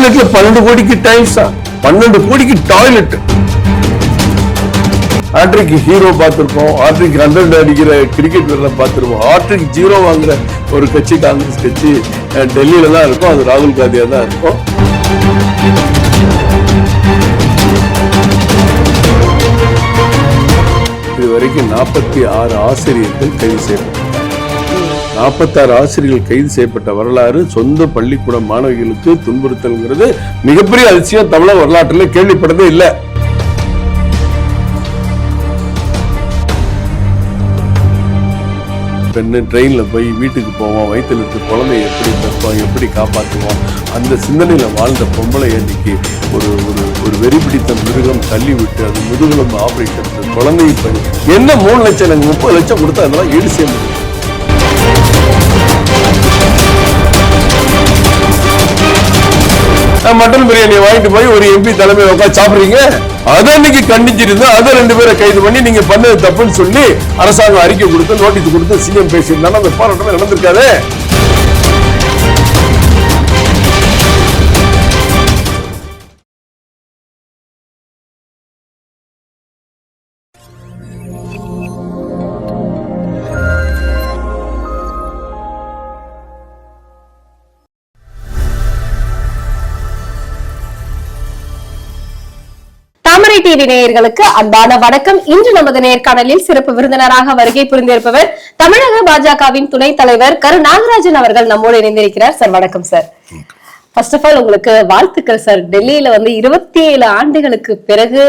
டாய்லெட்ல பன்னெண்டு கோடிக்கு டைல்ஸா பன்னெண்டு கோடிக்கு டாய்லெட் ஆட்ரிக் ஹீரோ பார்த்துருப்போம். ஆட்ரிக் ஹண்ட்ரட் அடிக்கிற கிரிக்கெட் வீரரை பார்த்துருப்போம். ஆட்ரிக் ஜீரோ வாங்குற ஒரு கட்சி காங்கிரஸ் கட்சி டெல்லியில தான் இருக்கும். அது ராகுல் காந்தியா தான் இருக்கும். இதுவரைக்கும் நாற்பத்தி ஆறு ஆசிரியர்கள் கைது செய்யப்பட்டார் நாற்பத்தாறு ஆசிரியர்கள் கைது செய்யப்பட்ட வரலாறு சொந்த பள்ளிக்கூட மாணவிகளுக்கு துன்புறுத்தல்ங்கிறது மிகப்பெரிய அதிசயம். தமிழக வரலாற்றில் கேள்விப்பட்டதே இல்லை. பெண்ணு ட்ரெயின்ல போய் வீட்டுக்கு போவோம் வயித்துல இருக்க குழந்தைய எப்படி தப்போம் எப்படி காப்பாற்றுவோம் அந்த சிந்தனையில வாழ்ந்த பொம்பளை அன்னைக்கு ஒரு ஒரு ஒரு வெறி பிடித்த மிருகம் தள்ளி விட்டு அது முதுகுலம் ஆபரேஷன் குழந்தையை பண்ணி என்ன மூணு லட்சம் எனக்கு முப்பது லட்சம் கொடுத்தா அதெல்லாம் ஈடு செய்ய முடியும். மட்டன் பிரியாணி வாங்கிட்டு போய் ஒரு எம்பி தலைமையில உட்காந்து சாப்பிடுறீங்க. அதை இன்னைக்கு கண்டிச்சிருந்தா அதை ரெண்டு பேரை கைது பண்ணி நீங்க பண்ணது தப்புன்னு சொல்லி அரசாங்கம் அறிக்கை கொடுத்து நோட்டீஸ் கொடுத்து சிஎம் பேசியிருந்தாலும் அந்த போராட்டமே நடந்திருக்காது. டிவி நேயர்களுக்கு அன்பான வணக்கம். இன்று நமது நேர்காணலில் சிறப்பு விருந்தினராக வருகை புரிந்திருப்பவர் தமிழக பாஜகவின் துணைத் தலைவர் கரு நாகராஜன் அவர்கள் நம்மோடு இணைந்திருக்கிறார். சார் வணக்கம் சார். ஃபர்ஸ்ட் ஆஃப் ஆல் உங்களுக்கு வாழ்த்துக்கள் சார். டெல்லியில வந்து இருபத்தி ஏழு ஆண்டுகளுக்கு பிறகு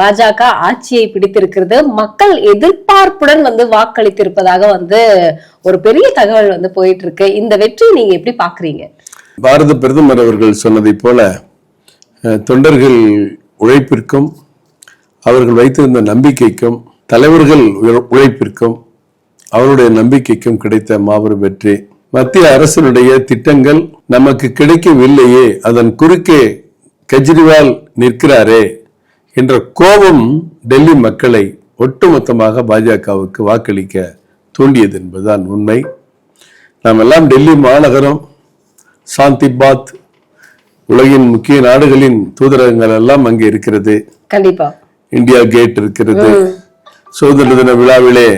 பாஜக ஆட்சியை பிடித்திருக்கிறது. மக்கள் எதிர்பார்ப்புடன் வந்து வாக்களித்திருப்பதாக வந்து ஒரு பெரிய தகவல் வந்து போயிட்டு இருக்கு இந்த வெற்றியை நீங்க எப்படி பாக்குறீங்க பாரத பிரதமர் அவர்கள் சொன்னதை போல தொண்டர்கள் உழைப்பிற்கும் அவர்கள் வைத்திருந்த நம்பிக்கைக்கும் தலைவர்கள் உழைப்பிற்கும் அவருடைய நம்பிக்கைக்கும் கிடைத்த மாபெரும் வெற்றி. மத்திய அரசினுடைய திட்டங்கள் நமக்கு கிடைக்கவில்லையே அதன் குறுக்கே கெஜ்ரிவால் நிற்கிறாரே என்ற கோபம் டெல்லி மக்களை ஒட்டுமொத்தமாக பாஜகவுக்கு வாக்களிக்க தூண்டியது என்பதுதான் உண்மை. நாம் எல்லாம் டெல்லி மாநகரம் சாந்தி பாத் உலகின் முக்கிய நாடுகளின் தூதரகங்கள் எல்லாம் அங்கே இருக்கிறது. கண்டிப்பா. இந்தியா கேட் இருக்கிறது. சுதந்திர தின விழாவிலே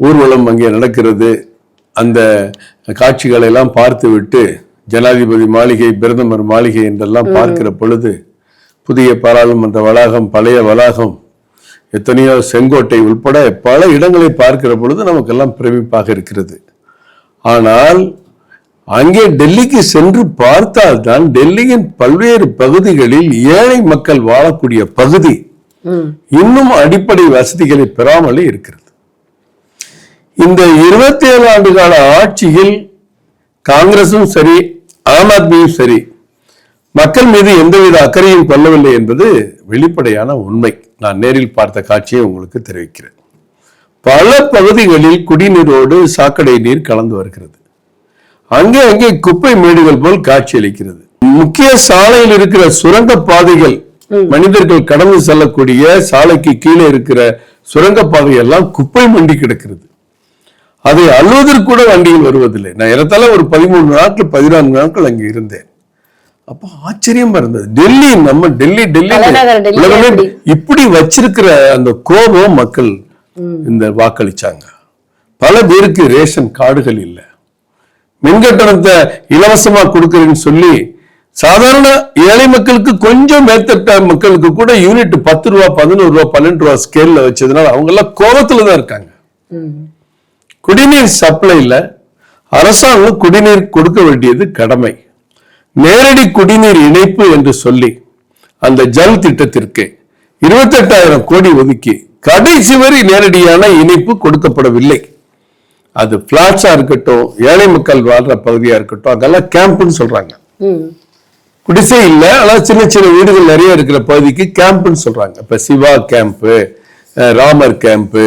ஊர்வலம் அங்கே நடக்கிறது. அந்த காட்சிகளை எல்லாம் பார்த்துவிட்டு ஜனாதிபதி மாளிகை பிரதமர் மாளிகை என்றெல்லாம் பார்க்கிற பொழுது புதிய பாராளுமன்ற வளாகம் பழைய வளாகம் எத்தனையோ செங்கோட்டை உட்பட பல இடங்களை பார்க்கிற பொழுது நமக்கெல்லாம் பிரமிப்பாக இருக்கிறது. ஆனால் அங்கே டெல்லிக்கு சென்று பார்த்தால்தான் டெல்லியின் பல்வேறு பகுதிகளில் ஏழை மக்கள் வாழக்கூடிய பகுதி இன்னும் அடிப்படை வசதிகளை பெறாமலே இருக்கிறது. இந்த இருபத்தி ஏழு ஆண்டு கால ஆட்சியில் காங்கிரசும் சரி ஆம் ஆத்மியும் சரி மக்கள் மீது எந்தவித அக்கறையும் கொள்ளவில்லை என்பது வெளிப்படையான உண்மை. நான் நேரில் பார்த்த காட்சியை உங்களுக்கு தெரிவிக்கிறேன். பல பகுதிகளில் குடிநீரோடு சாக்கடை நீர் கலந்து வருகிறது. அங்கே அங்கே குப்பை மேடுகள் போல் காட்சியளிக்கிறது முக்கிய சாலையில் இருக்கிற சுரங்க பாதைகள் மனிதர்கள் கடந்து செல்லக்கூடிய சாலைக்கு கீழே இருக்கிற சுரங்க பாதை எல்லாம் குப்பை மண்டி கிடக்கிறது. அதை அள்ளுவதற்கு கூட வண்டிகள் வருவதில்லை. நான் ஏறத்தாழ ஒரு பதிமூணு நாட்கள் பதினான்கு நாட்கள் அங்கே இருந்தேன். அப்போ ஆச்சரியமா இருந்தது. டெல்லி நம்ம டெல்லி டெல்லி உலகமே? இப்படி வச்சிருக்கிற அந்த கோபம் மக்கள் இந்த வாக்களிச்சாங்க. பல பேருக்கு ரேஷன் கார்டுகள் இல்லை. மின்கட்டணத்தை இலவசமா கொடுக்கறேன்னு சொல்லி சாதாரண ஏழை மக்களுக்கு கொஞ்சம் மேற்பட்ட மக்களுக்கு கூட யூனிட் பத்து ரூபா பதினோரு ரூபா பன்னெண்டு ரூபா ஸ்கேல்ல வச்சதுனால அவங்க எல்லாம் கோபத்துல தான் இருக்காங்க. குடிநீர் சப்ளைல அரசாங்கம் குடிநீர் கொடுக்க வேண்டியது கடமை. நேரடி குடிநீர் இணைப்பு என்று சொல்லி அந்த ஜல் திட்டத்திற்கு இருபத்தெட்டாயிரம் கோடி ஒதுக்கி கடைசி வரை நேரடியான இணைப்பு கொடுக்கப்படவில்லை. அது பிளாட்ஸா இருக்கட்டும் ஏழை மக்கள் வாழ்ற பகுதியா இருக்கட்டும் அங்கெல்லாம் கேம்ப்னு சொல்றாங்க. குடிசை இல்ல ஆனா சின்ன சின்ன வீடுகள் நிறைய இருக்கிற பகுதிக்கு கேம்ப்னு சொல்றாங்க. இப்ப Siva camp Ramar camp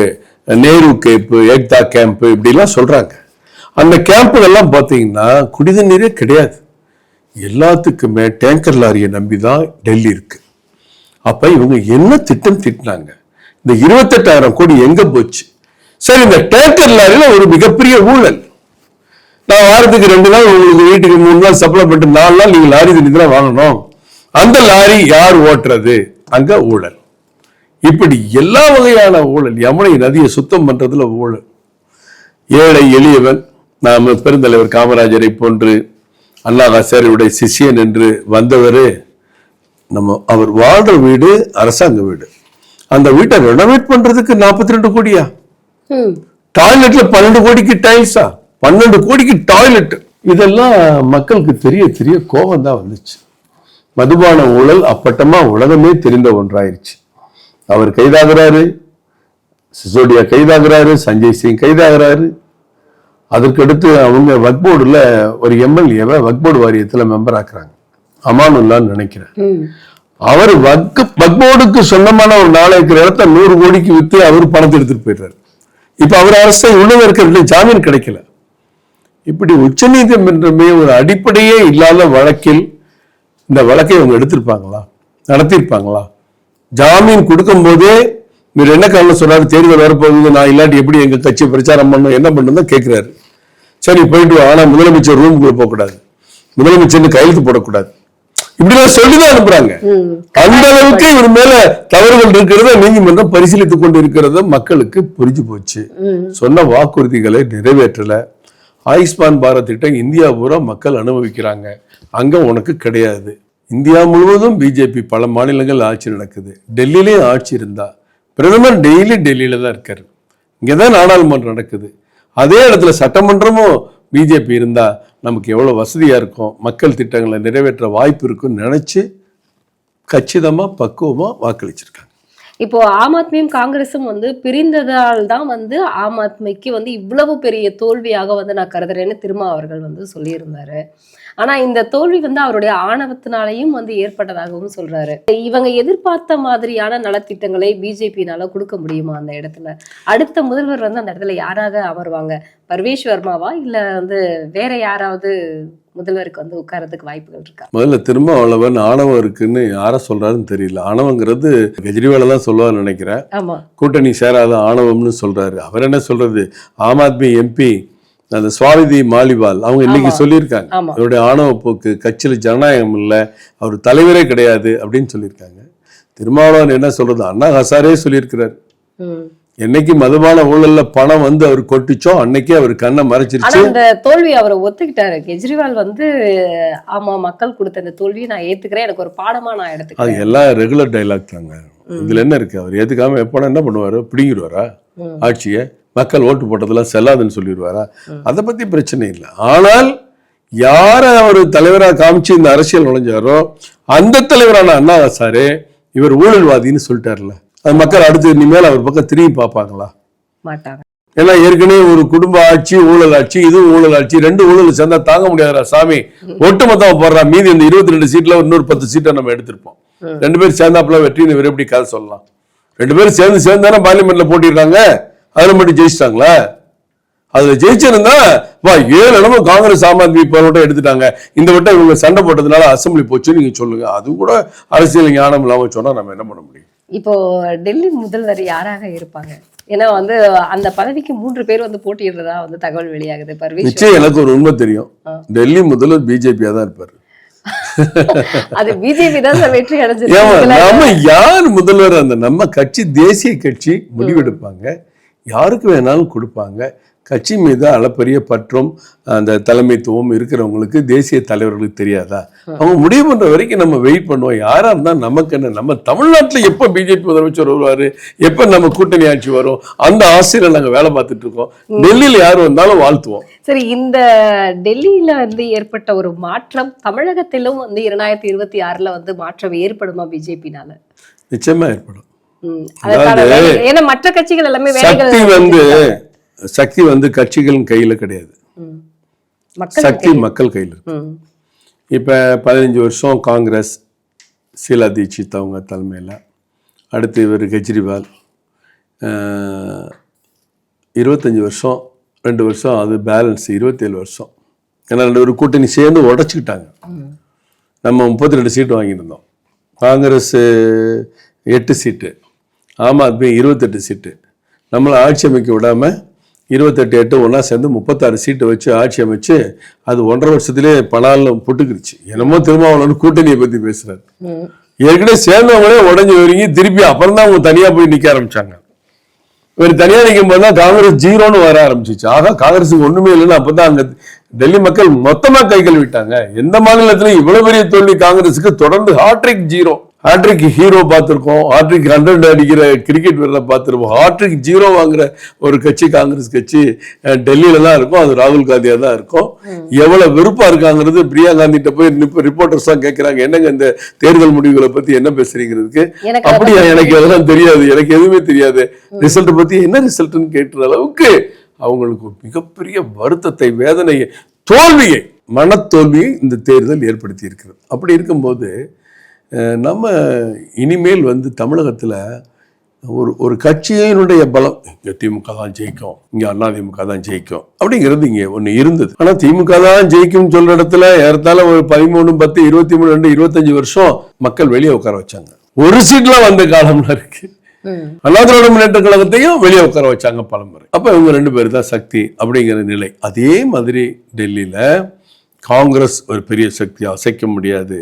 Nehru camp Ekta camp இப்படி எல்லாம் சொல்றாங்க. அந்த கேம்புகள்லாம் பாத்தீங்கன்னா குடித நீரே கிடையாது. எல்லாத்துக்குமே டேங்கர் லாரியை நம்பி தான் டெல்லி இருக்கு. அப்ப இவங்க என்ன திட்டம் திட்டினாங்க? இந்த இருபத்தெட்டாயிரம் கோடி எங்க போச்சு? சரி இந்த டேங்கர் லாரியில ஒரு மிகப்பெரிய ஊழல். நான் வாரத்துக்கு ரெண்டு நாள் உங்களுக்கு வீட்டுக்கு மூணு நாள் சப்ளை பண்ணிட்டு நாலு நாள் நீங்க லாரி தான் வாங்கணும் அந்த லாரி யார் ஓட்டுறது? அங்க ஊழல். இப்படி எல்லா வகையான ஊழல் யமுனை நதியை சுத்தம் பண்றதுல ஊழல். ஏழை எளியவன் நாம பெருந்தலைவர் காமராஜரை போன்று அண்ணாதாசாரியுடைய சிஷியன் என்று வந்தவர் நம்ம அவர் வாழ்ற வீடு அரசாங்க வீடு. அந்த வீட்டை ரெனோவேட் பண்றதுக்கு நாற்பத்தி ரெண்டு கோடியா? டாய்லெட்ல பன்னெண்டு கோடிக்கு டைல்ஸா பன்னெண்டு கோடிக்கு டாய்லெட் இதெல்லாம் மக்களுக்கு தெரிய தெரிய கோபம் தான் வந்துச்சு. மதுபான ஊழல் அப்பட்டமா உலகமே தெரிந்த ஒன்றாயிருச்சு. அவர் கைதாகிறாரு. சிசோடியா கைதாகிறாரு. சஞ்சய் சிங் கைதாகிறாரு. அதற்கடுத்து அவங்க வக்போர்டுல ஒரு எம்எல்ஏவை வக்போர்டு வாரியத்துல மெம்பர் ஆக்குறாங்க. அமானுல்லான்னு நினைக்கிறேன். ம். அவர் வக் வக்போர்டுக்கு சொந்தமான ஒரு நாலு ஏக்கர் இடத்த நூறு கோடிக்கு வித்து அவர் பணத்தை எடுத்துட்டு போயிடுறாரு. இப்போ அவர் அரசை உள்ள இருக்கிற ஜாமீன் கிடைக்கல. இப்படி உச்சநீதிமன்றமே ஒரு அடிப்படையே இல்லாத வழக்கில் இந்த வழக்கை அவங்க எடுத்திருப்பாங்களா? நடத்தியிருப்பாங்களா? ஜாமீன் கொடுக்கும் போதே இவர் என்ன காரணம் சொல்றாரு? தேர்தல் வரப்போகுது நான் இல்லாட்டி எப்படி எங்க கட்சி பிரச்சாரம் பண்ணும் என்ன பண்ணுன்னு கேட்கிறாரு சரி போயிட்டு ஆனா முதலமைச்சர் ரூமுக்குள்ள போகக்கூடாது. முதலமைச்சர்னு கையெழுத்து போடக்கூடாது. இப்படிலாம் சொல்லிதான் அனுப்புறாங்க. அந்த அளவுக்கு இவர் மேல தவறுகள் இருக்கிறத நீதிமன்றம் பரிசீலித்துக் கொண்டு இருக்கிறத மக்களுக்கு புரிஞ்சு போச்சு. சொன்ன வாக்குறுதிகளை நிறைவேற்றல. ஆயுஷ்மான் பாரத் திட்டம் இந்தியா பூரா மக்கள் அனுபவிக்கிறாங்க. அங்க உனக்கு கிடையாது. இந்தியா முழுவதும் பிஜேபி பல மாநிலங்கள் ஆட்சி நடக்குது. டெல்லியிலேயும் ஆட்சி இருந்தா. பிரதமர் டெய்லி டெல்லியில தான் இருக்காரு. இங்கதான் நாடாளுமன்றம் நடக்குது. அதே இடத்துல சட்டமன்றமும் பிஜேபி இருந்தா. நமக்கு எவ்வளோ வசதியாக இருக்கும் மக்கள் திட்டங்களை நிறைவேற்ற வாய்ப்பு இருக்குன்னு நினச்சி கச்சிதமாக பக்குவமாக வாக்களிச்சிருக்காங்க. இப்போ ஆம் ஆத்மியும் காங்கிரஸும் வந்து பிரிந்ததால் தான் வந்து ஆம் ஆத்மிக்கு வந்து இவ்வளவு பெரிய தோல்வியாக வந்து நான் கருதுறேன்னு திருமா அவர்கள் வந்து சொல்லியிருந்தாரு. ஆனா இந்த தோல்வி வந்து அவருடைய ஆணவத்தினாலையும் வந்து ஏற்பட்டதாகவும் சொல்றாரு. இவங்க எதிர்பார்த்த மாதிரியான நலத்திட்டங்களை பிஜேபினால கொடுக்க முடியுமா அந்த இடத்துல? அடுத்த முதல்வர் வந்து அந்த இடத்துல யாராக அமர்வாங்க? பர்வேஷ் வர்மாவா? இல்ல வந்து வேற யாராவது முதல்வருக்கு வந்து உட்கார்றதுக்கு வாய்ப்புகள் இருக்கா? முதல்ல திரும்ப அவ்வளவன் ஆணவம் இருக்குன்னு யார சொல்றாருன்னு தெரியல. ஆணவங்கிறது கெஜ்ரிவால தான் சொல்லுவார்னு நினைக்கிறேன். ஆமா. கூட்டணி சேராத ஆணவம்னு சொல்றாரு. அவர் என்ன சொல்றது? ஆம் ஆத்மி எம்பி அந்த சுவாமிதி மாலிவால் அவங்க இன்னைக்கு. சொல்லியிருக்காங்க. அவருடைய ஆணவ போக்கு கட்சியில் ஜனநாயகம் இல்லை அவர் தலைவரே கிடையாது அப்படின்னு சொல்லியிருக்காங்க. திருமாவளவன் என்ன சொல்றது? அண்ணா ஹசாரே சொல்லியிருக்கிறார். என்னைக்கு மதுபான ஊழல்ல பணம் வந்து அவர் கொட்டிச்சோ அன்னைக்கே அவர் கண்ணை மறைச்சிருச்சு. அந்த தோல்வி அவரை ஒத்துக்கிட்டாரு. கெஜ்ரிவால் வந்து ஆமா மக்கள் கொடுத்த இந்த தோல்வியை நான் ஏத்துக்கிறேன். எனக்கு ஒரு பாடமா நான் அது எடுத்துக்கிறேன் எல்லாம் ரெகுலர் டைலாக் தாங்க இதுல என்ன இருக்கு? அவர் ஏத்துக்காம எப்போ என்ன பண்ணுவாரு? பிடிங்கிடுவாரா. ஆட்சியை. மக்கள் ஓட்டு போட்டதெல்லாம் செல்லாதுன்னு சொல்லிடுவாரா? அதை பத்தி பிரச்சனை இல்லை. ஆனால் யாரை அவர் தலைவரா காமிச்சு இந்த அரசியல் நுழைஞ்சாரோ அந்த தலைவரான அண்ணா சாரே இவர் ஊழல்வாதின்னு சொல்லிட்டார்ல அது மக்கள் அடுத்து இனிமேல் அவர் பக்கம் திரும்பி பார்ப்பாங்களா? மாட்டாங்க. ஏன்னா ஏற்கனவே ஒரு குடும்ப ஆட்சி ஊழல் ஆட்சி இதுவும் ஊழல் ஆட்சி ரெண்டு ஊழல் சேர்ந்தா தாங்க முடியாதுடா சாமி. ஒட்டுமொத்தமா போடுறா மீதி இந்த இருபத்தி ரெண்டு சீட்ல இன்னொரு பத்து சீட்டை நம்ம எடுத்திருப்போம். ரெண்டு பேரும் சேர்ந்தாப்புல வெற்றின்னு இவர் எப்படி கதை சொல்லலாம்? ரெண்டு பேரும் சேர்ந்து சேர்ந்து தானே பார்லிமெண்ட்ல போட்டிடுறாங்க. அதுல மட்டும் ஜெயிச்சிட்டாங்களா? அதுல ஜெயிச்சிருந்தா வா ஏழு இடமும் காங்கிரஸ் ஆம் ஆத்மி போராட்டம் எடுத்துட்டாங்க. இந்த வட்டம் இவங்க சண்டை போட்டதுனால அசெம்பிளி போச்சு நீங்க சொல்லுங்க. அது கூட அரசியல் ஞானம் இல்லாம சொன்னா நம்ம என்ன பண்ண முடியும்? இப்போ டெல்லி முதல்வர் யாராக இருப்பாங்க? ஏன்னா வந்து அந்த பதவிக்கு மூன்று பேர் வந்து போட்டியிடுறதா வந்து தகவல் வெளியாகுது. நிச்சயம் எனக்கு ஒரு உண்மை தெரியும். டெல்லி முதல்வர் பிஜேபியா தான் இருப்பாரு. அது பிஜேபி தான் வெற்றி அடைஞ்சிருக்கு. யார் முதல்வர்? அந்த நம்ம கட்சி தேசிய கட்சி முடிவெடுப்பாங்க. யாருக்கு வேணாலும் கொடுப்பாங்க. கட்சி மீது அளப்பரிய பற்றும் அந்த தலைமைத்துவம் இருக்கிறவங்களுக்கு தேசிய தலைவர்களுக்கு தெரியாதா? அவங்க முடிவு பண்ற வரைக்கும் நம்ம வெயிட் பண்ணுவோம். யாரா இருந்தா நமக்கு என்ன? நம்ம தமிழ்நாட்டுல எப்ப பிஜேபி முதலமைச்சர் வருவாரு? எப்ப நம்ம கூட்டணி ஆட்சி வரும்? அந்த ஆசையில நாங்க வேலை பார்த்துட்டு இருக்கோம். டெல்லியில யார் வந்தாலும் வாழ்த்துவோம். சரி இந்த டெல்லியில வந்து ஏற்பட்ட ஒரு மாற்றம் தமிழகத்திலும் வந்து இரண்டாயிரத்தி இருபத்தி ஆறுல வந்து மாற்றம் ஏற்படுமா பிஜேபினால? நிச்சயமா ஏற்படும். அதாவது ஏன்னா மற்ற கட்சிகள் எல்லாமே சக்தி வந்து சக்தி வந்து கட்சிகளின் கையில கிடையாது. சக்தி மக்கள் கையில் இருக்கு. இப்போ பதினஞ்சு வருஷம் காங்கிரஸ் ஷீலா தீட்சித் அவங்க தலைமையில். அடுத்து இவர் கெஜ்ரிவால். இருபத்தஞ்சு வருஷம் ரெண்டு வருஷம் அது பேலன்ஸ் இருபத்தேழு வருஷம். ஏன்னா ரெண்டு பேரும் கூட்டணி சேர்ந்து உடச்சிக்கிட்டாங்க. நம்ம முப்பத்தி ரெண்டு சீட்டு வாங்கியிருந்தோம் காங்கிரஸ் எட்டு சீட்டு ஆம் ஆத்மி இருபத்தெட்டு சீட்டு. நம்மளை ஆட்சி அமைக்க விடாம இருபத்தெட்டு எட்டு ஒன்றா சேர்ந்து முப்பத்தாறு சீட்டை வச்சு ஆட்சி அமைச்சு அது ஒன்றரை வருஷத்திலே பலாலும் புட்டுக்கிருச்சு. என்னமோ திருமாவளவன் கூட்டணியை பத்தி பேசுறாரு. ஏற்கனவே சேர்ந்தவங்களே உடஞ்சி வரீங்க திருப்பி அப்புறம் தான் அவங்க தனியா போய் நிக்க ஆரம்பிச்சாங்க. இவர் தனியா நிற்கும் போது தான் காங்கிரஸ் ஜீரோன்னு வர ஆரம்பிச்சிச்சு. ஆகா காங்கிரஸுக்கு ஒண்ணுமே இல்லைன்னு அப்பதான் அங்க டெல்லி மக்கள் மொத்தமா கை கழுவிட்டாங்க. எந்த மாநிலத்திலும் இவ்வளவு பெரிய தோல்வி காங்கிரஸுக்கு தொடர்ந்து ஹாட்ரிக் ஜீரோ. ஹாட்ரிக் ஹீரோ பார்த்திருக்கோம். ஹாட்ரிக் ஹண்ட்ரட் அடிக்கிற கிரிக்கெட் வீரரை பார்த்திருப்போம். ஹாட்ரிக் ஜீரோ வாங்குற ஒரு கட்சி காங்கிரஸ் கட்சி டெல்லியில தான் இருக்கும். அது ராகுல் காந்தியா தான் இருக்கும். எவ்வளவு வெறுப்பா இருக்காங்கிறது பிரியா காந்திட்ட போய் ரிப்போர்ட்டர்ஸ் தான் கேட்கறாங்க என்னங்க இந்த தேர்தல் முடிவுகளை பத்தி என்ன பேசுறீங்கிறதுக்கு? அப்படியா? எனக்கு அதெல்லாம் தெரியாது. எனக்கு எதுவுமே தெரியாது. ரிசல்ட் பத்தி என்ன ரிசல்ட்னு கேட்டுற அளவுக்கு அவங்களுக்கு மிகப்பெரிய வருத்தத்தை வேதனையை தோல்வியை மனத்தோல்வியை இந்த தேர்தல் ஏற்படுத்தி இருக்கிறது. அப்படி இருக்கும்போது நம்ம இனிமேல் வந்து தமிழகத்துல ஒரு ஒரு கட்சியினுடைய பலம் இங்க திமுக தான் ஜெயிக்கும் இங்க அண்ணா திமுக தான் ஜெயிக்கும் அப்படிங்கிறது இங்க ஒண்ணு இருந்தது. ஆனா திமுக தான் ஜெயிக்கும் சொல்ற இடத்துல ஏறத்தாழ ஒரு பதிமூணு பத்து இருபத்தி மூணு ரெண்டு இருபத்தஞ்சு வருஷம் மக்கள் வெளியே உட்கார வச்சாங்க. ஒரு சீட்ல வந்த காலம்லாம் இருக்கு. அண்ணா திராவிட முன்னேற்ற கழகத்தையும் வெளியே உட்கார வச்சாங்க பலமுறை அப்ப இவங்க ரெண்டு பேர் தான் சக்தி அப்படிங்கிற நிலை. அதே மாதிரி டெல்லியில காங்கிரஸ் ஒரு பெரிய சக்தி அசைக்க முடியாது.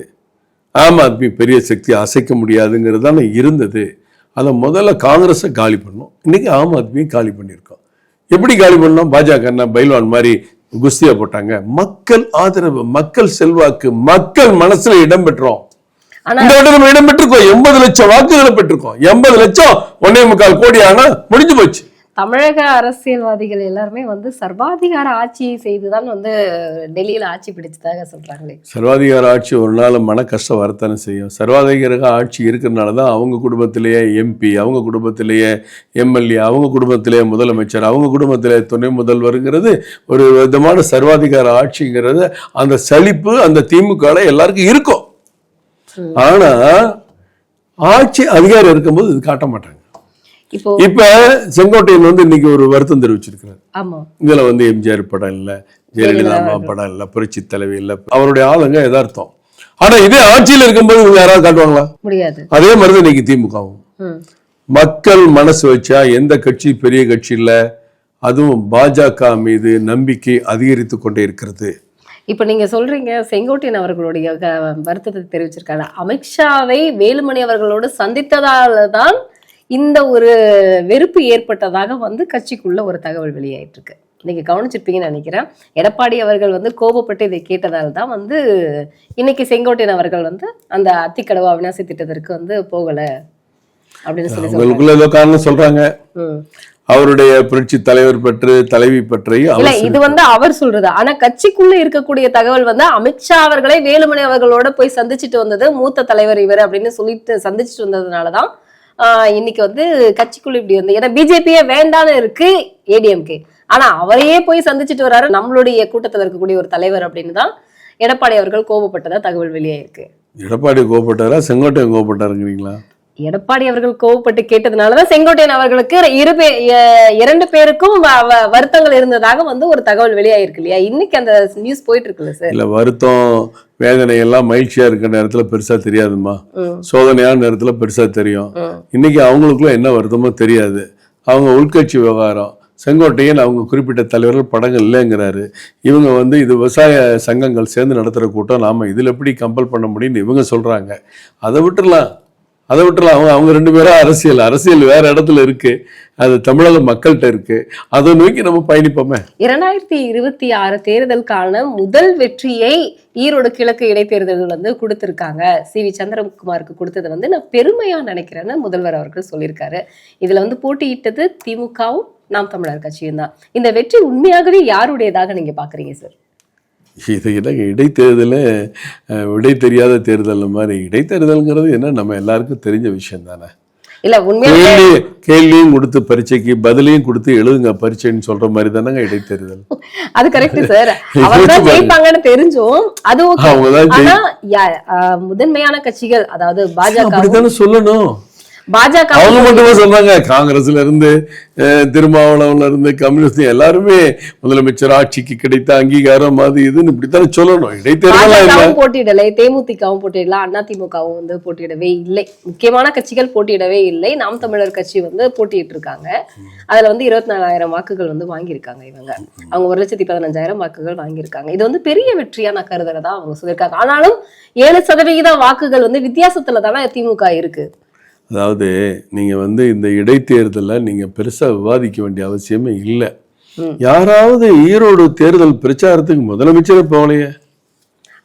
ஆம் ஆத்மி பெரிய சக்தி அசைக்க முடியாதுங்கிறது தானே இருந்தது. அதை முதல்ல காங்கிரஸை காலி பண்ணோம். இன்னைக்கு ஆம் ஆத்மியும் காலி பண்ணியிருக்கோம். எப்படி காலி பண்ணோம்? பாஜக என்ன பைல்வான் மாதிரி குஸ்தியா போட்டாங்க. மக்கள் ஆதரவு மக்கள் செல்வாக்கு மக்கள் மனசுல இடம் பெற்றோம். இந்த வட்டம் நம்ம இடம் பெற்றிருக்கோம். எண்பது லட்சம் வாக்குகளை பெற்றிருக்கோம். எண்பது லட்சம் ஒன்னே முக்கால் கோடி ஆனா முடிஞ்சு போச்சு. தமிழக அரசியல்வாதிகள் எல்லாருமே வந்து சர்வாதிகார ஆட்சியை செய்துதான் வந்து டெல்லியில ஆட்சி பிடிச்சதாக சொல்றாங்களே. சர்வாதிகார ஆட்சி ஒரு நாள் மன கஷ்டம் வரத்தானே செய்யும். சர்வாதிகார ஆட்சி இருக்கிறனால தான் அவங்க குடும்பத்திலேயே எம்பி அவங்க குடும்பத்திலேயே எம்எல்ஏ அவங்க குடும்பத்திலேயே முதலமைச்சர் அவங்க குடும்பத்திலே துணை முதல்வருங்கிறது ஒரு விதமான சர்வாதிகார ஆட்சிங்கிறது அந்த சலிப்பு அந்த திமுக ல எல்லாருக்கும் இருக்கும். ஆனா ஆட்சி அதிகாரம் இருக்கும்போது இது காட்ட மாட்டாங்க. இப்போ செங்கோட்டையன் வந்து இன்னைக்கு ஒரு வருத்தம் தெரிவிச்சிருக்கிறார். இதுல வந்து எம்ஜிஆர் படம் இல்ல ஜெயலலிதா அம்மா படம். இல்ல புரட்சி தலைவி இல்ல அவருடைய ஆளுங்க எதார்த்தம் ஆனா இதே ஆட்சியில் இருக்கும்போது இவங்க யாராவது காட்டுவாங்களா? முடியாது. அதே மாதிரிதான் இன்னைக்கு திமுகவும். மக்கள் மனசு வச்சா எந்த கட்சி பெரிய கட்சி இல்ல அதுவும் பாஜக மீது நம்பிக்கை அதிகரித்து கொண்டே இருக்கிறது. இப்ப நீங்க சொல்றீங்க செங்கோட்டையன் அவர்களுடைய வருத்தத்தை தெரிவிச்சிருக்காங்க அமித்ஷாவை வேலுமணி அவர்களோடு சந்தித்ததால தான் இந்த ஒரு வெறுப்பு ஏற்பட்டதாக வந்து கட்சிக்குள்ள ஒரு தகவல் வெளியாயிட்டு இருக்கு நீங்க கவனிச்சிருப்பீங்கன்னு நினைக்கிறேன். எடப்பாடி அவர்கள் வந்து கோபப்பட்டு இதை கேட்டதால் தான் வந்து இன்னைக்கு செங்கோட்டையன் அவர்கள் வந்து அந்த அத்திக்கடவு அவிநாசி திட்டத்திற்கு வந்து போகல அப்படின்னு சொல்லி சொல்றாங்க. உங்களுக்குள்ள ஏதோ காரணம் சொல்றாங்க. ம். அவருடைய புரட்சி தலைவர் பற்று தலைவி பற்றி இல்ல இது வந்து அவர் சொல்றது. ஆனா கட்சிக்குள்ள இருக்கக்கூடிய தகவல் வந்து அமித்ஷா அவர்களை வேலுமணி அவர்களோட போய் சந்திச்சுட்டு வந்தது மூத்த தலைவர் இவர் அப்படின்னு சொல்லிட்டு சந்திச்சுட்டு வந்ததுனாலதான் இன்னைக்கு வந்து கட்சிக்குள்ள இப்படி வந்து ஏன்னா பிஜேபியே வேண்டான்னு இருக்கு ஏடிஎம்கே. ஆனா அவரையே போய் சந்திச்சுட்டு வராரு நம்மளுடைய கூட்டத்தில் இருக்கக்கூடிய ஒரு தலைவர் அப்படின்னு தான் எடப்பாடி அவர்கள் கோபப்பட்டதா தகவல் வெளியாயிருக்கு. எடப்பாடி கோபப்பட்டாரா? செங்கோட்டையன் கோபப்பட்டாருங்கிறீங்களா? எடப்பாடி அவர்கள் கோவப்பட்டு கேட்டதுனாலதான் செங்கோட்டையன் அவர்களுக்கு இரு இரண்டு பேருக்கும் வருத்தங்கள் இருந்ததாக வந்து ஒரு தகவல் வெளியாயிருக்கு இல்லையா? இன்னைக்கு அந்த நியூஸ் போயிட்டு இருக்குல்ல சார்? இல்ல வருத்தம் வேதனை எல்லாம் மகிழ்ச்சியா இருக்கிற நேரத்துல பெருசா தெரியாதுமா. சோதனையான நேரத்துல பெருசா தெரியும். இன்னைக்கு அவங்களுக்குள்ள என்ன வருத்தமோ தெரியாது. அவங்க உள்கட்சி விவகாரம் செங்கோட்டையன் அவங்க குறிப்பிட்ட தலைவர்கள் படங்கள் இல்லைங்கிறாரு. இவங்க வந்து இது விவசாய சங்கங்கள் சேர்ந்து நடத்துகிற கூட்டம் நாம இதில் எப்படி கம்பல் பண்ண முடியும்னு இவங்க சொல்றாங்க. அதை விட்டுறலாம். அதை விட்டுலாம் அவங்க அவங்க ரெண்டு பேரும் அரசியல் அரசியல் வேற இடத்துல இருக்கு. அது தமிழக மக்கள்கிட்ட இருக்கு. அதை நோக்கி நம்ம பயணிப்போமே. இரண்டாயிரத்தி இருபத்தி ஆறு தேர்தலுக்கான முதல் வெற்றியை ஈரோடு கிழக்கு இடைத்தேர்தல் வந்து கொடுத்துருக்காங்க. சி வி சந்திரகுமாருக்கு கொடுத்தது வந்து நான் பெருமையா நினைக்கிறேன்னு முதல்வர் அவர்கள் சொல்லியிருக்காரு. இதுல வந்து போட்டியிட்டது திமுகவும் நாம் தமிழர் கட்சியும் தான். இந்த வெற்றி உண்மையாகவே யாருடையதாக நீங்க பாக்குறீங்க சார்? இது என்ன இடைத்தேர்தல் விடை தெரியாத தேர்தல் மாதிரி. இடைத்தேர்தல்ங்கிறது என்ன? நம்ம எல்லாருக்கும் தெரிஞ்ச விஷயம் தானே. இல்ல உண்மையாவே கேள்வி கேள்வியும் கொடுத்து பரீட்சைக்கு பதிலையும் கொடுத்து எழுதுங்க பரீட்சைன்னு சொல்ற மாதிரி தானங்க இடைத்தேர்தல். அது கரெக்ட் சார் அவர் தான் ஜெயிப்பாங்கன்னு தெரிஞ்சும் அது ஓகே முதன்மையான கட்சிகள் அதாவது பாஜக அப்படித்தானே சொல்லணும். பாஜக அவங்க மட்டுமே சொல்றாங்க. காங்கிரஸ்ல இருந்து அஹ், திருமாவளவன்ல இருந்து கம்யூனிஸ்ட் எல்லாருமே முதலமைச்சர் ஆட்சிக்கு கிடைத்த அங்கீகாரம் அது இதுன்னு இப்படித்தானே சொல்லணும். பாஜகவும் போட்டியிடலை தேமுதிகவும் போட்டியிடல அதிமுகவும் வந்து போட்டியிடவே இல்லை. முக்கியமான கட்சிகள் போட்டியிடவே இல்லை. நாம் தமிழர் கட்சி வந்து போட்டியிட்டு இருக்காங்க அதுல வந்து இருபத்தி நாலாயிரம் வாக்குகள் வந்து வாங்கியிருக்காங்க இவங்க. அவங்க ஒரு லட்சத்தி பதினஞ்சாயிரம் வாக்குகள் வாங்கியிருக்காங்க. இது வந்து பெரிய வெற்றியா நான் கருதுறதா அவங்க சொல்லியிருக்காங்க. ஆனாலும் ஏழு சதவிகித வாக்குகள் வந்து வித்தியாசத்துல தானே திமுக இருக்கு. அதாவது நீங்க வந்து இந்த இடைத்தேர்தலை நீங்க பெருசா விவாதிக்க வேண்டிய அவசியமே இல்லை. யாராவது ஈரோடு தேர்தல் பிரச்சாரத்துக்கு முதலமைச்சரே போகலையே?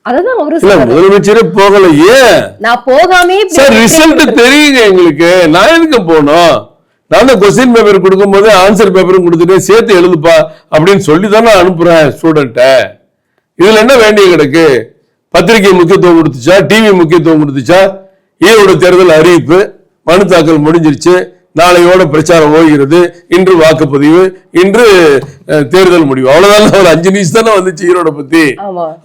அததான் அவரு முதலமைச்சரே போகல ஏன் நான் போகாமே இப்படி சார் ரிசல்ட் தெரியுங்க எங்களுக்கு. நான் எதுக்கு போனோம் நான் தான் கொஸ்டின் பேப்பர் கொடுக்கும்போது ஆன்சர் பேப்பரும் கொடுத்துட்டு சேர்த்து எழுதுப்பா அப்படின்னு சொல்லி தானே அனுப்புறேன் ஸ்டூடெண்ட்டை இதுல என்ன வேண்டிய கிடக்கு? பத்திரிகை முக்கியத்துவம் கொடுத்துச்சா? டிவி முக்கியத்துவம் கொடுத்துச்சா? ஈரோடு தேர்தல் அறிவிப்பு. மனு தாக்கல் முடிஞ்சிருச்சு. நாளையோட பிரச்சாரம் ஓகிறது இன்று வாக்குப்பதிவு இன்று தேர்தல் முடிவு. அவ்வளவுதான் ஒரு அஞ்சு நிமிஷம் தானே வந்துச்சு ஈரோட பத்தி.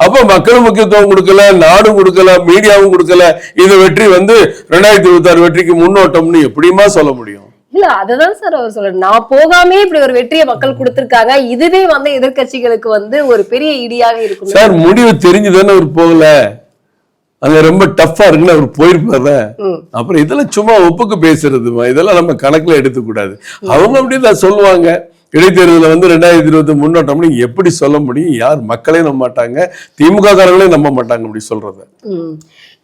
அப்ப மக்களும் முக்கியத்துவம் கொடுக்கல நாடும் கொடுக்கல மீடியாவும் கொடுக்கல. இந்த வெற்றி வந்து ரெண்டாயிரத்தி இருபத்தி ஆறு வெற்றிக்கு முன்னோட்டம்னு எப்படிமா சொல்ல முடியும்? இல்ல அதுதான் சார் அவர் சொல்றாரு. நான் போகாமே இப்படி ஒரு வெற்றியை மக்கள் கொடுத்திருக்காங்க. இதுவே வந்து எதிர்க்கட்சிகளுக்கு வந்து ஒரு பெரிய இடியாக இருக்கும் சார் முடிவு தெரிஞ்சுதானே அவர் போகல. அங்க ரொம்ப டஃப்பா இருக்குன்னு அவர் போயிருப்பாரு. அப்புறம் இதெல்லாம் சும்மா ஒப்புக்கு பேசுறதுமா? இதெல்லாம் நம்ம கணக்குல எடுத்துக்கூடாது. அவங்க அப்படிதான் சொல்லுவாங்க. இடைத்தேர்தலில் வந்து ரெண்டாயிரத்தி இருபத்தி முன்னோட்டம்னு எப்படி சொல்ல முடியும்? யார் மக்களே நம்ப மாட்டாங்க. திமுக காரங்களே நம்ப மாட்டாங்க அப்படி சொல்றத.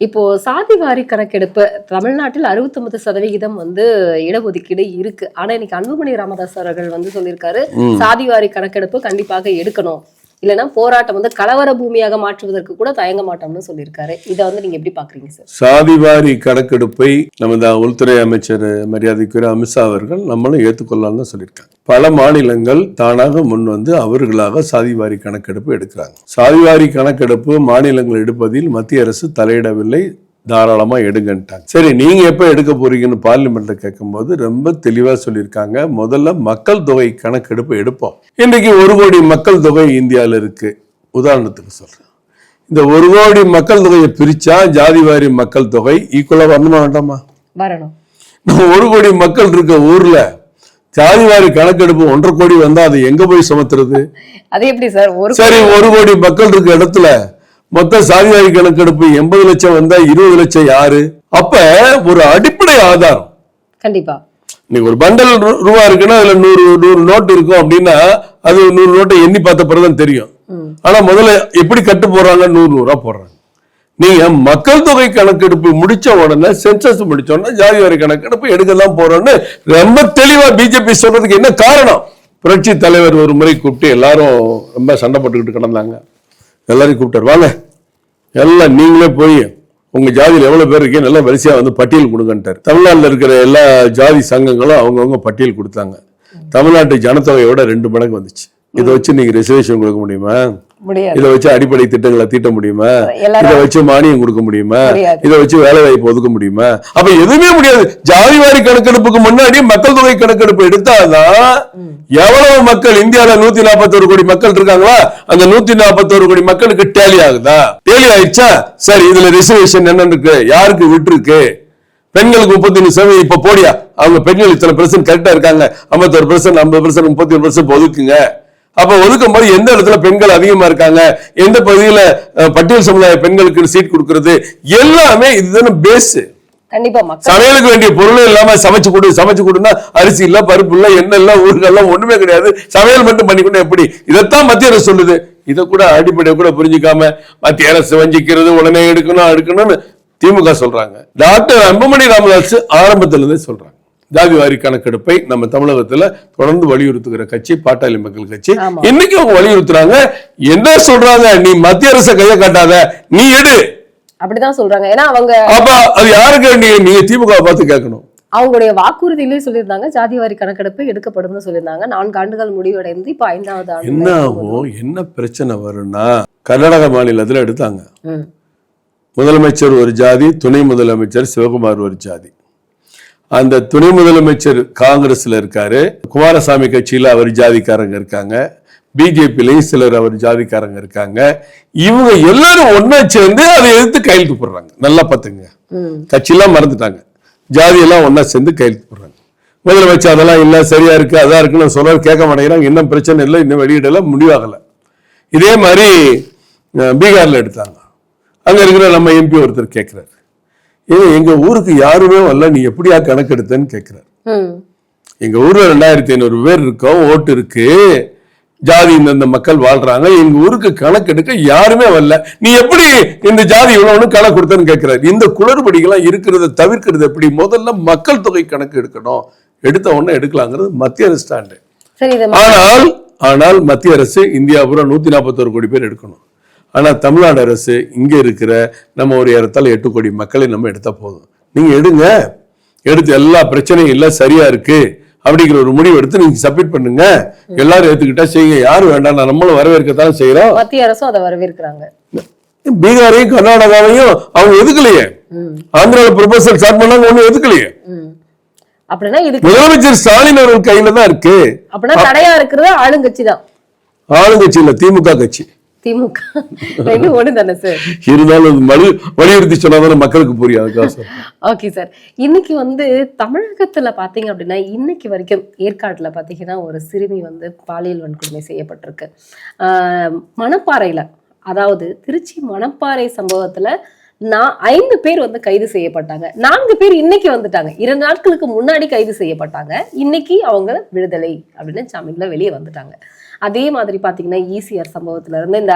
இப்போ சாதி வாரி கணக்கெடுப்பு தமிழ்நாட்டில் 69% சதவிகிதம் வந்து இடஒதுக்கீடு இருக்கு. ஆனா இன்னைக்கு அன்புமணி ராமதாஸ் அவர்கள் வந்து சொல்லியிருக்காரு சாதி வாரி கணக்கெடுப்பு கண்டிப்பாக எடுக்கணும். இல்லைன்னா போராட்டம் வந்து கலவர பூமியாக மாற்றுவதற்கு கூட தயங்க மாட்டோம்னு சொல்லியிருக்காரு. இதை வந்து நீங்க எப்படி பாக்குறீங்க சார்? சாதிவாரி கணக்கெடுப்பை நமது உள்துறை அமைச்சர் மரியாதைக்குரிய அமித்ஷா அவர்கள் நம்மளும் ஏற்றுக்கொள்ளலாம்னு தான் சொல்லியிருக்காங்க. பல மாநிலங்கள் தானாக முன் வந்து அவர்களாக சாதிவாரி கணக்கெடுப்பு எடுக்கிறாங்க. சாதிவாரி கணக்கெடுப்பு மாநிலங்கள் எடுப்பதில் மத்திய அரசு தலையிடவில்லை. தாராளமா எடுங்கன்ட்டாங்க. சரி நீங்க எப்ப எடுக்க போறீங்கன்னு பார்லிமெண்ட்ல கேட்கும்போது ரொம்ப தெளிவா சொல்லியிருக்காங்க. முதல்ல மக்கள் தொகை கணக்கெடுப்பு எடுப்போம். இன்னைக்கு ஒரு கோடி மக்கள் தொகை இந்தியாவில் இருக்கு. உதாரணத்துக்கு சொல்றேன். இந்த ஒரு கோடி மக்கள் தொகையை பிரிச்சா ஜாதி வாரி மக்கள் தொகை ஈக்குவலா வரணுமா வேண்டாமா? வரணும். நம்ம ஒரு கோடி மக்கள் இருக்க ஊர்ல ஜாதி வாரி கணக்கெடுப்பு ஒன்றரை கோடி வந்தா அதை எங்க போய் சுமத்துறது? அது எப்படி சார்? ஒரு சரி ஒரு கோடி மக்கள் இருக்க இடத்துல மொத்த சாதிவாரி கணக்கெடுப்பு எண்பது லட்சம் வந்தா இருபது லட்சம் யாரு? அப்ப ஒரு அடிப்படை ஆதாரம். கண்டிப்பா. இன்னைக்கு ஒரு பண்டல் ரூபா இருக்குன்னா அதுல நூறு நூறு நோட்டு இருக்கும் அப்படின்னா அது நூறு நோட்டை எண்ணி பார்த்த பிறகுதான் தெரியும். ஆனா முதல்ல எப்படி கட்டு போடுறாங்க? நூறு நூறா போடுறாங்க. நீங்க மக்கள் தொகை கணக்கெடுப்பு முடிச்ச உடனே சென்சஸ் முடிச்ச உடனே ஜாதி வாரி கணக்கெடுப்பு எடுக்க தான் போறோம்னு ரொம்ப தெளிவா பிஜேபி சொல்றதுக்கு என்ன காரணம்? புரட்சி தலைவர் ஒரு முறை கூப்பிட்டு எல்லாரும் ரொம்ப சண்டை போட்டுக்கிட்டு கிடந்தாங்க. எல்லாரையும் கூப்பிட்டார். வாங்க. எல்லாம் நீங்களே போய் உங்கள் ஜாதியில் எவ்வளோ பேர் இருக்கீங்க நல்லா வரிசையாக வந்து பட்டியல் கொடுங்கன்ட்டார். தமிழ்நாட்டில் இருக்கிற எல்லா ஜாதி சங்கங்களும் அவங்கவுங்க பட்டியல் கொடுத்தாங்க. தமிழ்நாட்டு ஜனத்தொகையோட ரெண்டு மடங்கு வந்துச்சு. இதை வச்சு நீங்க ரிசர்வேஷன் கொடுக்க முடியுமா? இதை வச்சு அடிப்படை திட்டங்களை தீட்ட முடியுமா? இதை வச்சு மானியம் கொடுக்க முடியுமா. இதை வச்சு வேலை வாய்ப்பு ஒதுக்க முடியுமா? அப்ப எதுவுமே முடியாது. ஜாதிவாரி கணக்கெடுப்புக்கு முன்னாடி மக்கள் தொகை கணக்கெடுப்பு எடுத்தாதான் எவ்வளவு மக்கள் இந்தியால நூத்தி நாற்பத்தோரு கோடி மக்கள் இருக்காங்களா? அந்த நூத்தி நாற்பத்தோரு கோடி மக்களுக்கு டேலி ஆகுதா? டேலி ஆயிடுச்சா? சரி இதுல ரிசர்வேஷன் என்ன இருக்கு. யாருக்கு விட்டுருக்கு? பெண்களுக்கு முப்பத்தி சதவீதம் இப்ப போடியா? அவங்க பெண்கள் இத்தனை பெர்சன்ட் கரெக்டா இருக்காங்க. ஐம்பத்தொரு பெர்சன்ட் ஐம்பது பெர்சன்ட் முப்பத்தி ஒரு பெர்சன்ட் ஒதுக்குங்க. அப்ப ஒதுக்கும் போது எந்த இடத்துல பெண்கள் அதிகமா இருக்காங்க? எந்த பகுதியில பட்டியல் சமுதாய பெண்களுக்கு சீட் கொடுக்கறது? எல்லாமே இதுதானே பேஸ் சமையலுக்கு வேண்டிய பொருளும் இல்லாம சமைச்சு கொடு சமைச்சு கொடுன்னா அரிசி இல்ல பருப்பு இல்ல எண்ணெய் இல்ல ஊறுகாய் எல்லாம் ஒண்ணுமே கிடையாது. சமையல் மட்டும் பண்ணிக்கணும் எப்படி? இதைத்தான் மத்திய அரசு சொல்லுது. இதை கூட அடிப்படையை கூட புரிஞ்சுக்காம மத்திய அரசு வஞ்சிக்கிறது உடனே எடுக்கணும் எடுக்கணும்னு திமுக சொல்றாங்க. டாக்டர் அன்புமணி ராமதாஸ் ஆரம்பத்துல இருந்தே சொல்றாங்க. ஜாதி வாரி கணக்கெடுப்பை நம்ம தமிழகத்துல தொடர்ந்து வலியுறுத்துகிற கட்சி பாட்டாளி மக்கள் கட்சி. இன்னைக்கு அவங்க வலியுறுத்துறாங்க. என்ன சொல்றாங்க? நீ மத்திய அரசை கையை காட்டாத. நீ எடு. அப்படிதான் சொல்றாங்க. ஏன்னா அவங்க அப்ப அது யாருக்கு நீ நீங்க திமுக பார்த்து கேட்கணும். அவங்களுடைய வாக்குறுதியிலே சொல்லியிருந்தாங்க. ஜாதிவாரி கணக்கெடுப்பு எடுக்கப்படும்னு சொல்லியிருந்தாங்க. நான்கு ஆண்டுகள் முடிவடைந்து இப்ப ஐந்தாவது ஆண்டு என்ன ஆகும்? என்ன பிரச்சனை வரும்னா கர்நாடக மாநிலத்துல எடுத்தாங்க. முதலமைச்சர் ஒரு ஜாதி துணை முதலமைச்சர் சிவகுமார் ஒரு ஜாதி. அந்த துணை முதலமைச்சர் காங்கிரஸ்ல இருக்காரு. குமாரசாமி கட்சியில அவர் ஜாதிக்காரங்க இருக்காங்க. பிஜேபிலையும் சிலர் அவர் ஜாதிக்காரங்க இருக்காங்க. இவங்க எல்லாரும் ஒண்ணா சேர்ந்து அதை எதிர்த்து கையெழுத்து போடுறாங்க. நல்லா பார்த்துங்க. கட்சியெல்லாம் மறந்துட்டாங்க. ஜாதி எல்லாம் ஒண்ணா சேர்ந்து கையெழுத்து போடுறாங்க. முதல்ல வச்சு அதெல்லாம் இல்ல சரியா இருக்கு அதான் இருக்குன்னு சொல்ல கேட்க மாட்டேங்கிறாங்க. இன்னும் பிரச்சனை இல்லை இன்னும் வெளியிடல முடிவாகல. இதே மாதிரி பீகார்ல எடுத்தாங்க. அங்க இருக்கிற நம்ம எம்பி ஒருத்தர் கேட்கிறாரு. ஏன் எங்க ஊருக்கு யாருமே வரல நீ எப்படியா கணக்கெடுத்தேன்னு கேட்கிறாரு எங்க ஊர்ல ரெண்டாயிரத்தி ஐநூறு பேர் இருக்கோம் ஓட்டு இருக்கு. ஜாதி இந்தந்த மக்கள் வாழ்றாங்க. எங்க ஊருக்கு கணக்கெடுக்க யாருமே வரல. நீ எப்படி இந்த ஜாதி இவ்வளவுன்னு கணக்கு கொடுத்தன்னு கேட்கிறாரு இந்த குளறுபடிகள்லாம் இருக்கிறத தவிர்க்கிறது எப்படி? முதல்ல மக்கள் தொகை கணக்கு எடுக்கணும். எடுத்த உடனே எடுக்கலாங்கிறது மத்திய அரசு ஸ்டாண்டு ஆனால் ஆனால் மத்திய அரசு இந்தியா பூரா நூத்தி நாற்பத்தோரு கோடி பேர் எடுக்கணும். ஆனா தமிழ்நாடு அரசு இங்க இருக்கிற நம்ம ஒரு ஏறத்தாழ எட்டு கோடி மக்களை நம்ம எடுத்தா போதும். நீங்க எடுங்க. எடுத்து எல்லா பிரச்சனையும் இல்ல சரியா இருக்கு அப்படிங்கிற ஒரு முடிவு எடுத்து நீங்க சப்மிட் பண்ணுங்க. எல்லாரும் ஏத்துக்கிட்டா செய்யுங்க. யாரு வேண்டாம் நம்மளும் வரவேற்கத்தான் செய்யறோம் மத்திய அரசும் அதை வரவேற்கிறாங்க. பீகாரையும் கர்நாடகாவையும் அவங்க எதுக்கலையே? ஆந்திராவில் ப்ரொபோசல் ஸ்டார்ட் பண்ணாங்க ஒண்ணும் எதுக்கலையே? முதலமைச்சர் ஸ்டாலின் அவர்கள் கையில தான் இருக்கு. அப்படின்னா தடையா இருக்கிறது ஆளுங்கட்சி தான் ஆளுங்கட்சி இல்ல திமுக கட்சி. திமுக. ரெண்டு ஒண்ணு தானே சார் இருந்தாலும் வலியுறுத்தி சொன்னாதானே மக்களுக்கு புரியும் அதுக்காக. ஓகே சார் இன்னைக்கு வந்து தமிழகத்துல பாத்தீங்க அப்படின்னா இன்னைக்கு வரைக்கும் ஏற்காட்டுல பாத்தீங்கன்னா ஒரு சிறுமி வந்து பாலியல் வன்கொடுமை செய்யப்பட்டிருக்கு. மணப்பாறையில அதாவது திருச்சி மணப்பாறை சம்பவத்துல நான் ஐந்து பேர் வந்து கைது செய்யப்பட்டாங்க. நான்கு பேர் இன்னைக்கு வந்துட்டாங்க. இரண்டு நாட்களுக்கு முன்னாடி கைது செய்யப்பட்டாங்க. இன்னைக்கு அவங்க விடுதலை அப்படின்னு ஜாமீன்ல வெளியே வந்துட்டாங்க. அதே மாதிரி பாத்தீங்கன்னா ஈசிஆர் சம்பவத்துல இருந்து இந்த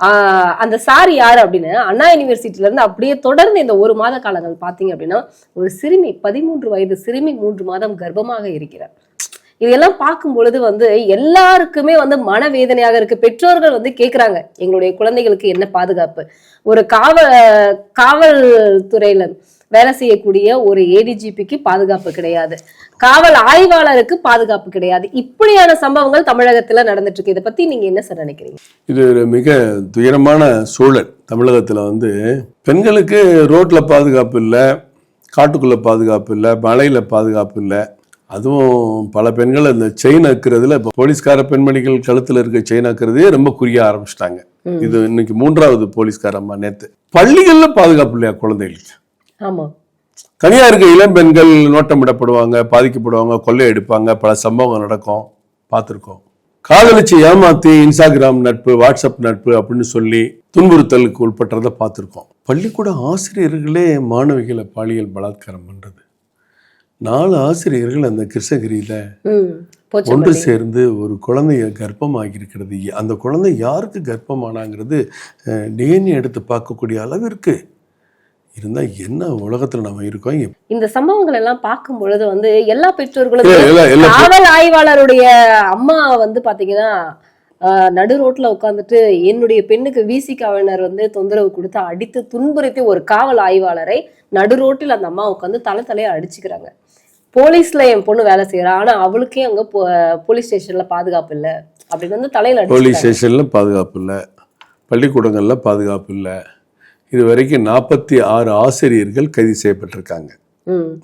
ஆஹ், அந்த சார் யாரு அப்படின்னு அண்ணா யூனிவர்சிட்டில இருந்து அப்படியே தொடர்ந்து இந்த ஒரு மாத காலங்கள் பார்த்தீங்க அப்படின்னா ஒரு சிறுமி பதிமூன்று வயது சிறுமி மூன்று மாதம் கர்ப்பமாக இருக்கிறார். இதெல்லாம் பார்க்கும் பொழுது வந்து எல்லாருக்குமே வந்து மனவேதனையாக இருக்கு. பெற்றோர்கள் வந்து கேட்குறாங்க எங்களுடைய குழந்தைகளுக்கு என்ன பாதுகாப்பு? ஒரு காவல் காவல்துறையில வேலை செய்யக்கூடிய ஒரு ஏடிஜிபிக்கு பாதுகாப்பு கிடையாது. காவல் ஆய்வாளருக்கு பாதுகாப்பு கிடையாது. இப்படியான சம்பவங்கள் தமிழகத்துல நடந்துட்டு இருக்கு இதை பத்தி நீங்க என்ன சார் நினைக்கிறீங்க? இது ஒரு மிக துயரமான சூழல் தமிழகத்துல வந்து. பெண்களுக்கு ரோட்ல பாதுகாப்பு இல்லை காட்டுக்குள்ள பாதுகாப்பு இல்லை மலையில பாதுகாப்பு இல்லை. அதுவும் பல பெண்கள் அந்த செயின் அக்கிறதுல இப்போ போலீஸ்கார பெண்மணிகள் கழுத்துல இருக்க செயின் அக்கிறதே ரொம்ப குறிய ஆரம்பிச்சிட்டாங்க. இது இன்னைக்கு மூன்றாவது போலீஸ்கார அம்மா நேத்து. பள்ளிகள்ல பாதுகாப்பு இல்லையா குழந்தைகளுக்கு? ஆமா. தனியா இருக்க இளம் பெண்கள் நோட்டமிடப்படுவாங்க பாதிக்கப்படுவாங்க கொள்ளை எடுப்பாங்க பல சம்பவங்கள் நடக்கும். பார்த்துருக்கோம். காதலிச்சு ஏமாத்தி இன்ஸ்டாகிராம் நட்பு வாட்ஸ்அப் நட்பு அப்படின்னு சொல்லி துன்புறுத்தலுக்கு உட்பட்டதை பார்த்துருக்கோம். பள்ளிக்கூட ஆசிரியர்களே மாணவிகளை பாலியல் பலாத்காரம் பண்றது. நாலு ஆசிரியர்கள் அந்த கிருஷ்ணகிரியில ஒன்று சேர்ந்து ஒரு குழந்தைய கர்ப்பமாகி இருக்கிறது அந்த குழந்தை யாருக்கு கர்ப்பமானாங்கிறது டிஎன்ஏ எடுத்து பார்க்கக்கூடிய அளவிற்கு இருந்தால் என்ன உலகத்தில் நம்ம இருக்கோம்? இந்த சம்பவங்கள் எல்லாம் பார்க்கும் பொழுது வந்து எல்லா பெற்றோர்களும். காவல் ஆய்வாளருடைய அம்மா வந்து பாத்தீங்கன்னா ஆஹ், நடு ரோட்ல உட்காந்துட்டு என்னுடைய பெண்ணுக்கு விசி காவலர் வந்து தொந்தரவு கொடுத்து அடித்து துன்புறுத்தி ஒரு காவல் ஆய்வாளரை நடு ரோட்டில் அந்த அம்மா உட்காந்து தலை தலையா அடிச்சுக்கிறாங்க. போலீஸ்ல என் பொண்ணு வேலை செய்யறா ஆனா அவளுக்கே அங்க போலீஸ் ஸ்டேஷன்ல பாதுகாப்பு இல்ல. அப்படின்னு வந்து தலையில போலீஸ் ஸ்டேஷனில் பாதுகாப்பு இல்லை. பள்ளிக்கூடங்களில் பாதுகாப்பு இல்லை. இது வரைக்கும் நாற்பத்தி ஆறு ஆசிரியர்கள் கைது செய்யப்பட்டிருக்காங்க.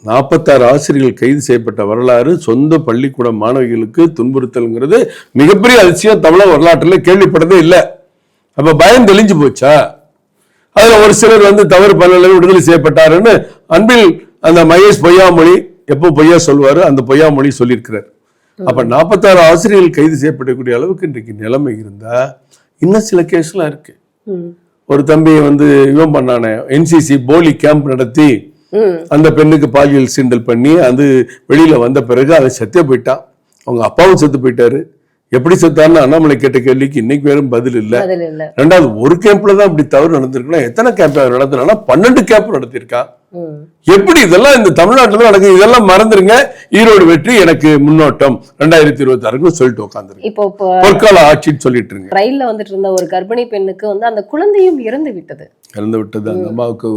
நாற்பத்தாறு ஆசிரியர்கள் கைது செய்யப்பட்ட வரலாறு சொந்த பள்ளிக்கூட மாணவிகளுக்கு துன்புறுத்தல்ங்கிறது மிகப்பெரிய அதிசயம் தமிழக வரலாற்றில் கேள்விப்பட்டதே இல்லை. அப்ப பயம் தெளிஞ்சு போச்சா? அதுல ஒரு சிலர் வந்து தவறு பண்ணல விடுதலை செய்யப்பட்டாருன்னு அன்பில் அந்த மகேஷ் பொய்யாமொழி எப்போ பொய்யா சொல்வாரு அந்த பொய்யாமொழி சொல்லியிருக்கிறார். அப்ப நாற்பத்தாறு ஆசிரியர்கள் கைது செய்யப்படக்கூடிய அளவுக்கு இன்றைக்கு நிலைமை இருந்தா இன்னும் சில கேஸ்லாம் இருக்கு. ஒரு தம்பியை வந்து இவன் பண்ணானே. என்சிசி போலி கேம்ப் நடத்தி அந்த பெண்ணுக்கு பாலியல் சீண்டல் பண்ணி அது வெளியில வந்த பிறகு அவன் செத்தே போயிட்டான் அவங்க அப்பாவும் செத்து போயிட்டாரு. எப்படி செத்தான்னு அண்ணாமலை கேட்ட கேள்விக்கு இன்னைக்கு வேறும் பதில் இல்ல. ரெண்டாவது ஒரு கேம்ப்ல தான் இப்படி தவறு நடந்திருக்குன்னா எத்தனை கேம்ப் நடத்தினா பன்னெண்டு கேம்ப் நடத்திருக்கான் எப்படி இதெல்லாம் இந்த தமிழ்நாட்டுல நடக்குது? இதெல்லாம் மறந்துருங்க. ஈரோடு வெற்றி எனக்கு முன்னோட்டம். ரெண்டாயிரத்தி இருபத்தி ஆறுக்கு சொல்லிட்டு உட்காந்துருங்க இப்போ இப்போ பொற்கால ஆட்சின்னு சொல்லிட்டு இருங்க. ரயில்ல வந்துட்டு இருந்த ஒரு கர்ப்பிணி பெண்ணுக்கு வந்து அந்த குழந்தையும் இறந்து விட்டது. இறந்து விட்டது அந்த அம்மாவுக்கு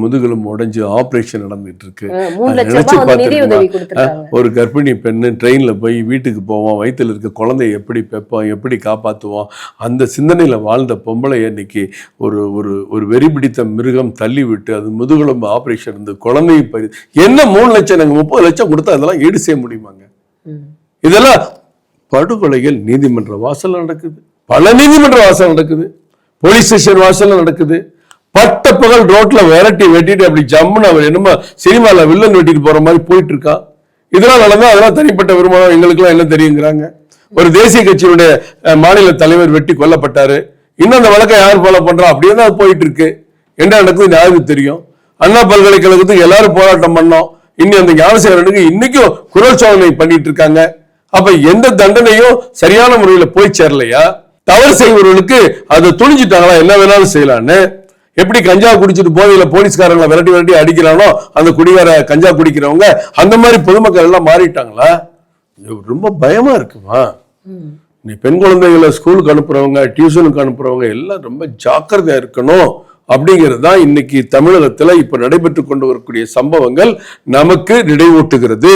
முதுகெலும்பு உடைஞ்சு ஆபரேஷன் நடந்துட்டு இருக்கு நினைச்சு கொடுத்துருக்காங்க ஒரு கர்ப்பிணி பெண்ணு ட்ரெயினில் போய் வீட்டுக்கு போவோம் வயித்துல இருக்க குழந்தைய எப்படி பெப்போம் எப்படி காப்பாற்றுவோம் அந்த சிந்தனையில் வாழ்ந்த பொம்பளை இன்னைக்கு ஒரு ஒரு ஒரு வெறி பிடித்த மிருகம் தள்ளி விட்டு அது முதுகுழம்பு ஆப்ரேஷன் இருந்து குழந்தையை பறி என்ன மூணு லட்சம் நாங்கள் முப்பது லட்சம் கொடுத்தா அதெல்லாம் ஈடு செய்ய முடியுமாங்க. இதெல்லாம் படுகொலைகள் நீதிமன்ற வாசல்ல நடக்குது. பல நீதிமன்ற வாசல் நடக்குது. போலீஸ் ஸ்டேஷன் வாசல்ல நடக்குது. பட்ட பகல் ரோட்ல விரட்டி வெட்டிட்டு அப்படி ஜம்முன்னு அவர் என்னமோ சினிமாவில் வில்லன் வெட்டிட்டு போற மாதிரி போயிட்டு இருக்கான் இதெல்லாம் நடந்தா அதெல்லாம் தனிப்பட்ட வருமானம் எங்களுக்குலாம் என்ன தெரியுங்கிறாங்க. ஒரு தேசிய கட்சியினுடைய மாநில தலைவர் வெட்டி கொல்லப்பட்டாரு. இன்னும் அந்த வழக்கை யார் ஃபாலோ பண்றா? அப்படியே தான் போயிட்டு இருக்கு என்ன நடக்குது? யாருக்கு தெரியும். அண்ணா பல்கலைக்கழகத்துக்கு எல்லாரும் போராட்டம் பண்ணோம். இன்னும் அந்த ஞானசேகரனுக்கு இன்னைக்கும் குரல் சோதனை பண்ணிட்டு இருக்காங்க அப்ப எந்த தண்டனையும் சரியான முறையில போய் சேரலையா? தவறு செய்வர்களுக்கு அதை துணிஞ்சிட்டாங்களா? என்ன வேணாலும் செய்யலான்னு. எப்படி கஞ்சா குடிச்சிட்டு போதையில போலீஸ்காரங்களை விரட்டி விரட்டி அடிக்கிறானோ அந்த குடிகார கஞ்சா குடிக்கிறவங்க அந்த மாதிரி பொதுமக்கள் எல்லாம் மாறிட்டாங்களா? ரொம்ப பயமா இருக்குமா? நீ பெண் குழந்தைகளை ஸ்கூலுக்கு அனுப்புறவங்க டியூஷனுக்கு அனுப்புறவங்க எல்லாம் ரொம்ப ஜாக்கிரதையா இருக்கணும். அப்படிங்கிறது தான் இன்னைக்கு தமிழகத்துல இப்ப நடைபெற்று கொண்டு வரக்கூடிய சம்பவங்கள் நமக்கு நினைவூட்டுகிறது.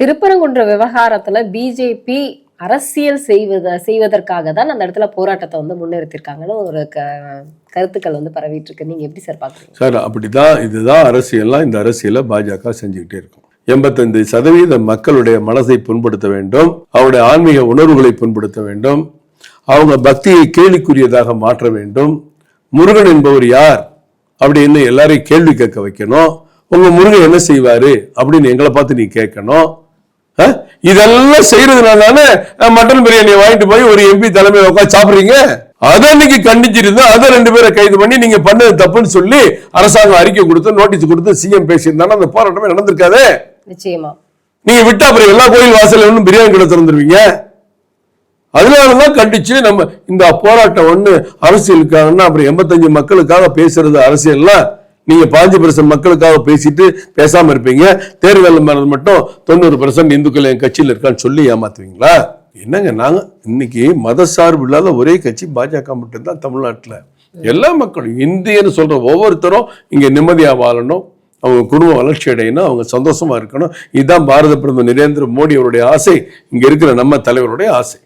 திருப்பரங்குன்ற விவகாரத்துல பிஜேபி அரசியல் செய்வத செய்வதற்காக தான் அந்த இடத்துல போராட்டத்தை வந்து முன்னிறுத்திருக்காங்கன்னு ஒரு க- கருத்துக்கள் வந்து பரவிட்டு இருக்கு நீங்க எப்படி சார் பாக்குறீங்க? சார் அப்படிதான் இதுதான் அரசியல்லாம் இந்த அரசியலை பாஜக செஞ்சுக்கிட்டே இருக்கும். எண்பத்தைந்து சதவீத மக்களுடைய மனதை புண்படுத்த வேண்டும் அவருடைய ஆன்மீக உணர்வுகளை புண்படுத்த வேண்டும் அவங்க பக்தியை கேலிக்குரியதாக மாற்ற வேண்டும். முருகன் என்பவர் யார்? அப்படின்னு எல்லாரையும் கேள்வி கேட்க வைக்கணும். உங்க முருகன் என்ன செய்வாரு? அப்படின்னு எங்களை பார்த்து நீ கேட்கணும். இதெல்லாம் செய்யறதுனால மட்டன் பிரியாணி வாங்கிட்டு போய் ஒரு எம்பி தலைமையில உட்காந்து சாப்பிடுறீங்க? அதை இன்னைக்கு கண்டிச்சிருந்தா அதை ரெண்டு பேரை கைது பண்ணி நீங்க பண்ணது தப்புன்னு சொல்லி அரசாங்கம் அறிக்கை கொடுத்து நோட்டீஸ் கொடுத்து சிஎம் பேசியிருந்தாலும் அந்த போராட்டமே நடந்திருக்காதே. நிச்சயமா. நீங்க விட்டா அப்புறம் எல்லா கோயில் வாசல்ல ஒன்றும் பிரியாணி கடை திறந்துருவீங்க? அதனாலதான் கண்டிச்சு நம்ம இந்த போராட்டம் ஒண்ணு அரசியலுக்காகன்னா அப்புறம் எண்பத்தஞ்சு மக்களுக்காக பேசுறது அரசியல்லாம் நீங்க பாஞ்சு பெர்சன்ட் மக்களுக்காக பேசிட்டு பேசாம இருப்பீங்க. தேர்தல் மேல மட்டும் தொண்ணூறு பெர்சன்ட் இந்துக்கள் என் கட்சியில் இருக்கான்னு சொல்லி ஏமாத்துவீங்களா? என்னங்க நாங்க? இன்னைக்கு மத சார்பு இல்லாத ஒரே கட்சி பாஜக மட்டும்தான் தமிழ்நாட்டில். எல்லா மக்களும் இந்தியன்னு சொல்ற ஒவ்வொருத்தரும் இங்க நிம்மதியா வாழணும். அவங்க குடும்பம் வளர்ச்சி அடையணும். அவங்க சந்தோஷமா இருக்கணும். இதுதான் பாரத பிரதமர் நரேந்திர மோடி அவருடைய ஆசை. இங்க இருக்கிற நம்ம தலைவருடைய ஆசை.